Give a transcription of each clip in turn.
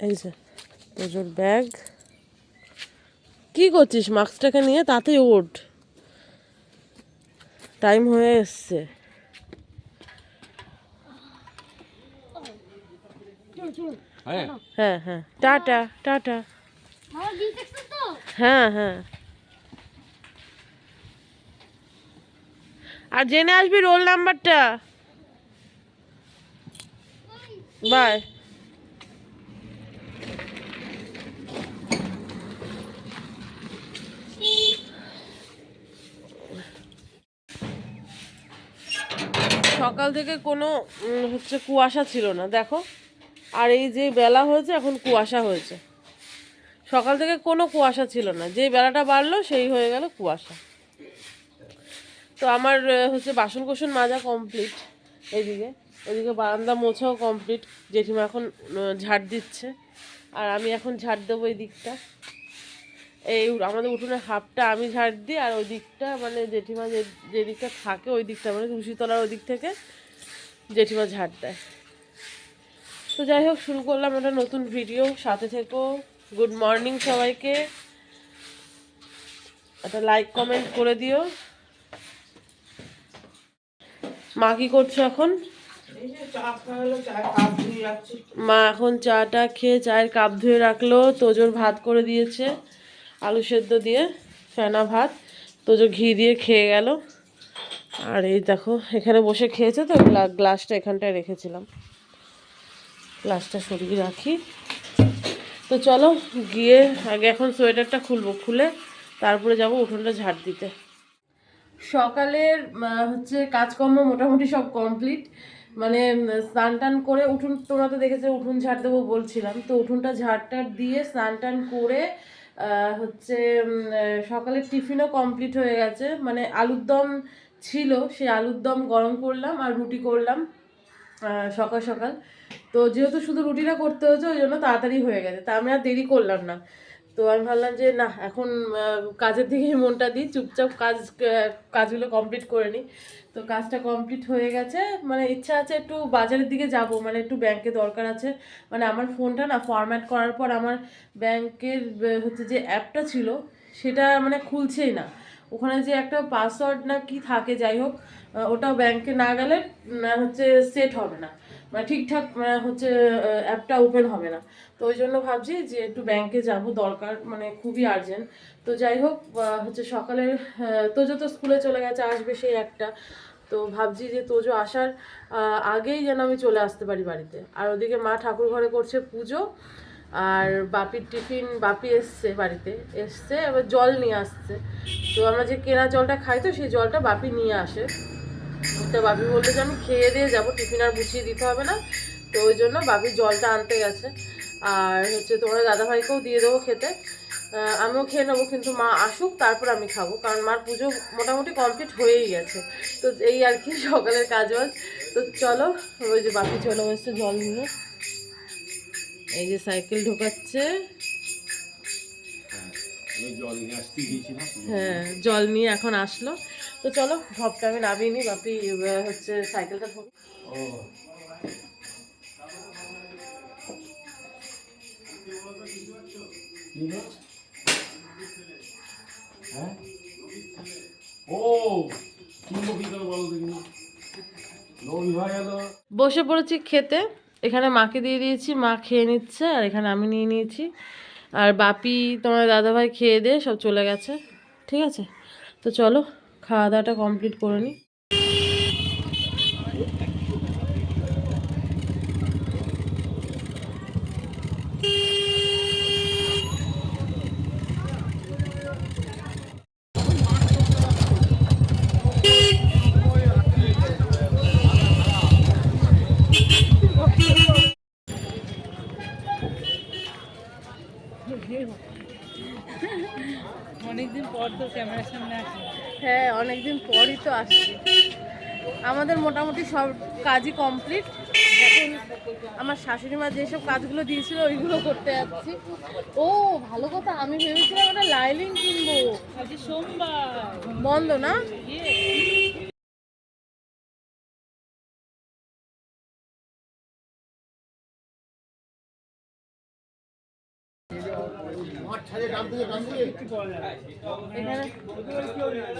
এই যে তোজোর ব্যাগ। কি করছিস? মাস্কটাকে নিয়ে তাতে ওঠ টাইম হয়ে এসছে। হ্যাঁ। হ্যাঁ হ্যাঁ। Tata tata. হ্যাঁ হ্যাঁ। আর জেনে আসবি রোল নাম্বারটা। বাই। সকাল থেকে কোনো হচ্ছে কুয়াশা ছিল না, দেখো। আর এই যে বেলা হয়েছে, এখন কুয়াশা হয়েছে। সকাল থেকে কোনো কুয়াশা ছিল না যেই বেলাটা বাড়লো সেই হয়ে গেল কুয়াশা। তো আমার হচ্ছে বাসন কোসন মাজা কমপ্লিট এইদিকে ওইদিকে বারান্দা মোছাও কমপ্লিট জেঠিমা এখন ঝাড় দিচ্ছে। আর আমি এখন ঝাড় দেবো এই দিকটা। এই আমাদের উঠোনের হাফটা আমি ঝাড় দিই আর ওই দিকটা মানে জেঠিমা যে যে দিকটা থাকে ওই দিকটা মানে তুলসীতলার ওই দিক থেকে জেঠিমা ঝাড় দেয়। তো যাই হোক শুরু করলাম একটা নতুন ভিডিও সাথে থেকো। গুড মর্নিং সবাইকে। একটা লাইক কমেন্ট করে দিও। মা কি করছ এখন? মা এখন চাটা খেয়ে চায়ের কাপ ধুয়ে রাখল। তোজোর ভাত করে দিয়েছে। আলু সেদ্ধ দিয়ে ফেনা ভাত তোজো ঘি দিয়ে খেয়ে গেল। আর এই দেখো, এখানে বসে খেয়েছে তো, গ্লা- গ্লাসটা এখানটায় রেখেছিলাম। গ্লাসটা সরিয়ে রাখি। তো চলো, গিয়ে আগে এখন সোয়েটারটা খুলবো, খুলে তারপরে যাব উঠোনটা ঝাড় দিতে। সকালের হচ্ছে কাজকর্ম মোটামুটি সব কমপ্লিট। মানে স্নান টান করে উঠুন, তোমরা তো দেখেছ উঠোন ঝাড় দেবো বলছিলাম। তো উঠুনটা ঝাড় টাড় দিয়ে স্নান টান করে হচ্ছে সকালের টিফিনও কমপ্লিট হয়ে গেছে। মানে আলুর দম ছিল, সেই আলুর দম গরম করলাম আর রুটি করলাম সকাল সকাল। তো যেহেতু শুধু রুটিটা করতে হয়েছে, ওই জন্য তাড়াতাড়ি হয়ে গেছে। তা আমি আর দেরি করলাম না। তো আমি ভাবলাম যে না এখন কাজের দিকে মনটা দিই, চুপচাপ কাজ কাজগুলো কমপ্লিট করে নিই। তো কাজটা কমপ্লিট হয়ে গেছে। মানে ইচ্ছা আছে একটু বাজারের দিকে যাব মানে একটু ব্যাংকে দরকার আছে। মানে আমার ফোনটা না ফরম্যাট করার পর আমার ব্যাংকের হচ্ছে যে অ্যাপটা ছিল, সেটা মানে খুলছেই না। ওখানে যে একটা পাসওয়ার্ড না কি থাকে, যাই হোক ওটা ব্যাংকে না গেলে হচ্ছে সেট হবে না। মানে ঠিকঠাক হচ্ছে অ্যাপটা ওপেন হবে না। তো ওই জন্য ভাবছি যে একটু ব্যাংকে যাব দরকার মানে খুবই আর্জেন্ট তো যাই হোক হচ্ছে সকালে আহ, তোজো তো স্কুলে চলে গেছে আসবে সেই একটা। তো ভাবছি যে তোজো আসার আগেই যেন আমি চলে আসতে পারি বাড়িতে। আর ওদিকে মা ঠাকুর ঘরে করছে পুজো আর বাপির টিফিন বাপি এসছে বাড়িতে এসছে এবার জল নিয়ে আসছে। তো আমরা যে কেনা জলটা খাই তো সেই জলটা বাপি নিয়ে আসে। তো বাবি বলল যে আমি খেয়ে দিয়ে যাব টিফিন আর গুছিয়ে দিতে হবে না। তো ওই জন্য বাপি জলটা আনতে গেছে। আর হচ্ছে তোমার দাদাভাইকেও দিয়ে দেবো খেতে। আমিও খেয়ে নেব কিন্তু মা আসুক তারপর আমি খাব। কারণ মার পুজো মোটামুটি কমপ্লিট হয়েই গেছে। তো এই আর কি সকালের কাজ বাজ তো চলো ওই যে বাপি চলে এসছে জল নিয়ে। এই যে সাইকেল ঢোকাচ্ছে। গিয়েছিলাম। হ্যাঁ জল নিয়ে এখন আসলো। তো চলো ঢপটা আমি নামিয়ে নিই, বাপি হচ্ছে সাইকেলটা গেল বসে পড়েছি খেতে, এখানে মাকে দিয়ে দিয়েছি, মা খেয়ে নিচ্ছে, আর এখানে আমি নিয়ে নিয়েছি। আর বাপি তোমার দাদাভাই খেয়ে দিয়ে সব চলে গেছে, ঠিক আছে? তো চলো খাওয়া দাওয়াটা কমপ্লিট করে নিই অনেকদিন পর তো ক্যামেরার সামনে আসি। হ্যাঁ অনেকদিন পরই তো আসছি। আমাদের মোটামুটি সব কাজই কমপ্লিট এখন আমার শাশুড়ি মা যেসব কাজগুলো দিয়েছিল ওইগুলো করতে যাচ্ছি। ও ভালো কথা আমি ভেবেছিলাম একটা লাইলিং কিনবো। সোমবার। বন্ধ না?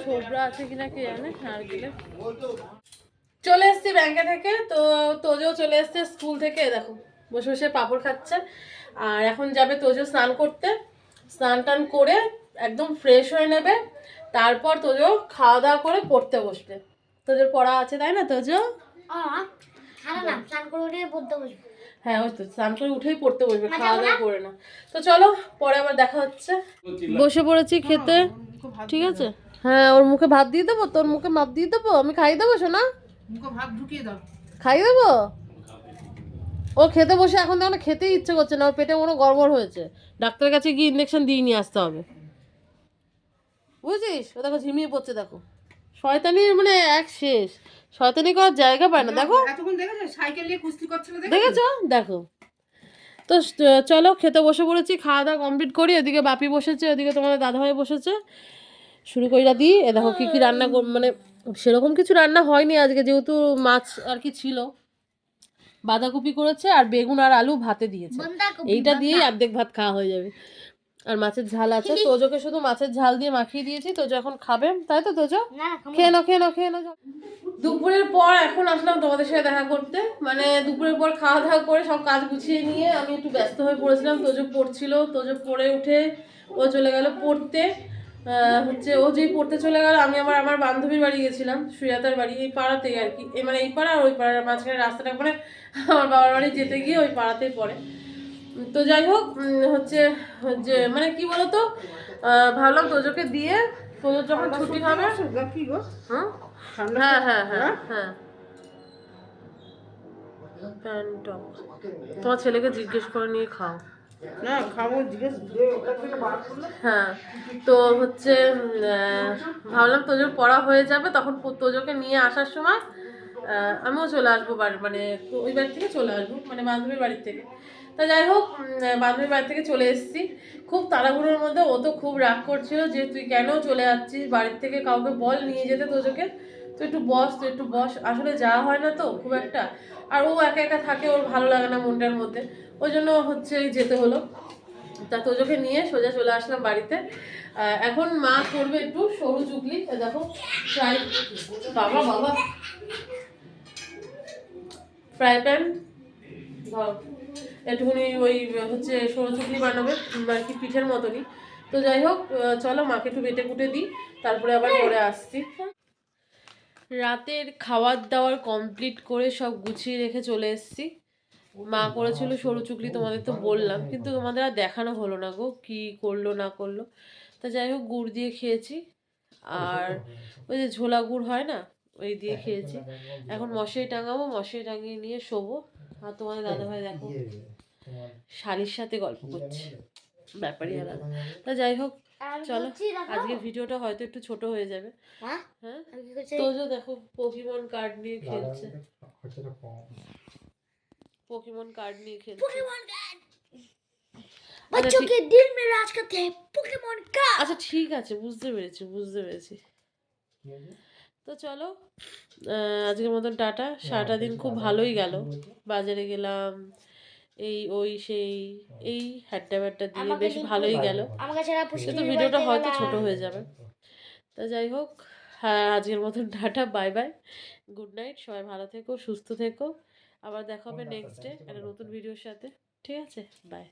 ছোবরা আছে কিনা কে জানে আর গেলে। চলে এসেছি ব্যাংকে থেকে তো তোজো চলে এসছে স্কুল থেকে দেখো বসে বসে পাপড় খাচ্ছে। আর এখন যাবে তোজো স্নান করতে। স্নান টান করে একদম ফ্রেশ হয়ে নেবে। তারপর তোজো খাওয়া দাওয়া করে পড়তে বসবে। তোজোর পড়া আছে তাই না তোজো? না স্নান করে পড়তে বসবো। হ্যাঁ ওই তো স্নান করে উঠেই পড়তে বসবে খাওয়া দাওয়া করে না তো চলো পরে আবার দেখা হচ্ছে। বসে পড়েছি খেতে। ঠিক আছে? হ্যাঁ ওর মুখে ভাত দিয়ে দেবো? তোর মুখে মাপ দিয়ে দেবো? আমি খাইয়ে দেবো শোনা মুখে ভাত ঢুকিয়ে দাও। খাইয়ে দেবো? ও খেতে বসে এখন দেখো না খেতেই ইচ্ছে করছে না ওর পেটে কোনো গড়বড় হয়েছে। ডাক্তারের কাছে গিয়ে ইঞ্জেকশন দিয়ে নিয়ে আসতে হবে। বুঝছিস ও দেখো ঝিমিয়ে পড়ছে দেখো। শয়তানির মানে এক শেষ। শয়তানি করার জায়গা পায় না দেখো। দেখেছ? সাইকেল নিয়ে কুস্তি করছিল দেখে দেখেছ? দেখো। তো চলো খেতে বসে পড়েছি খাওয়া দাওয়া কমপ্লিট করি। ওদিকে বাপি বসেছে ওদিকে তোমাদের দাদাভাই বসেছে। শুরু কইরা দিই এ দেখো কী কী রান্না কর- মানে সেরকম কিছু রান্না হয়নি আজকে যেহেতু মাছ আর কি ছিল। বাঁধাকপি করেছে আর বেগুন আর আলু ভাতে দিয়েছে। এইটা দিয়েই অর্ধেক ভাত খাওয়া হয়ে যাবে। আর মাছের ঝাল আছে। তোজোকে শুধু মাছের ঝাল দিয়ে মাখিয়ে দিয়েছি তোজো এখন খাবে। তাই তো তোজো? খেয়ে নাও খেয়ে নাও খেয়ে নাও দুপুরের পর এখন আসলাম তোমাদের সাথে দেখা করতে। মানে দুপুরের পর খাওয়া দাওয়া করে সব কাজ গুছিয়ে নিয়ে আমি একটু ব্যস্ত হয়ে পড়েছিলাম। তোজো পড়ছিল তোজো পড়ে উঠে ও চলে গেল পড়তে। হচ্ছে ও যেই পড়তে চলে গেল আমি আবার আমার বান্ধবীর বাড়ি গেছিলাম সুজাতার বাড়ি এই পাড়াতেই আর কি। মানে এই পাড়া আর ওই পাড়ার মাঝখানে রাস্তাটা মানে আমার বাবার বাড়ি যেতে গিয়ে ওই পাড়াতেই পড়ে। তো যাই হোক হচ্ছে যে মানে কি বলতো? ভাবলাম তোজোকে দিয়ে তোজোর যখন ছুটি হবে হুম? হ্যাঁ হ্যাঁ হ্যাঁ হ্যাঁ? প্যান্টক তোমার ছেলেকে জিজ্ঞেস করে নিয়ে খাও। না খাব জিজ্ঞেস হ্যাঁ তো হচ্ছে ভাবলাম তোজোর পড়া হয়ে যাবে তখন তোজোকে নিয়ে আসার সময় আমিও চলে আসব বাড়ি মানে ওই বাড়ি থেকে চলে আসব মানে বান্ধবীর বাড়ির থেকে। তা যাই হোক বান্ধবীর বাড়ি থেকে চলে এসেছি। খুব তাড়াহুড়োর মধ্যে ও তো খুব রাগ করছিল যে তুই কেন চলে যাচ্ছিস? বাড়ির থেকে কাউকে বল নিয়ে যেতে তোজোকে। তুই একটু বস, তুই একটু বস। আসলে যাওয়া হয় না তো, খুব একটা। আর ও একা একা থাকে, ওর ভালো লাগে না মনটার মধ্যে। ওই জন্য হচ্ছে যেতে হলো। তা তোজোকে নিয়ে সোজা চলে আসলাম বাড়িতে। এখন মা করবে একটু সরু চুকলি। দেখো, ফ্রাই বাবা বাবা। Fry pan. ধরো। একটুখানি ওই, হচ্ছে সরু চুকলি বানাবে আর কি পিঠের মতনই। তো যাই হোক চলো মাকে একটু বেটে কুটে দিই, তারপরে আবার পরে আসছি। রাতের খাবার দাওয়ার কমপ্লিট করে সব গুছিয়ে রেখে চলে এসেছি। মা করেছিল সরু চুকলি তোমাদের তো বললাম, কিন্তু তোমাদের আর দেখানো হলো না গো, কি করল, না করল। তা যাই হোক, গুড় দিয়ে খেয়েছি। আর ওই যে ঝোলা গুড় হয় না, ওই দিয়ে খেয়েছি। এখন মশারি টাঙাবো, মশারি টাঙিয়ে নিয়ে শোবো। আর তোমাদের দাদাভাই দেখো শাড়ির সাথে গল্প করছে। ব্যাপারই আলাদা। তা যাই হোক চলো আজকে ভিডিওটা হয়তো একটু ছোট হয়ে যাবে। হ্যাঁ? হ্যাঁ? তোজো দেখো পকিমন কার্ড নিয়ে খেলছে। পকিমন কার্ড নিয়ে খেলছে। বাচ্চাকে দিল মে রাজ করতে পকিমন কার্ড আচ্ছা ঠিক আছে বুঝতে পেরেছি বুঝতে পেরেছি। তো চলো আজকের মতন টাটা। সারাটা দিন খুব ভালোই গেল। বাজারে গেলাম এই ওই সেই এই হাড্ডা ব্যাড্ডা দিয়ে বেশ ভালোই গেল। কিন্তু ভিডিওটা হয়তো। ছোট হয়ে যাবে। তা যাই হোক হ্যাঁ আজকের মতন tata bye bye. Good night সবাই ভালো থেকো সুস্থ থেকো। আবার দেখা হবে নেক্সট ডে একটা নতুন ভিডিওর সাথে। ঠিক আছে বাই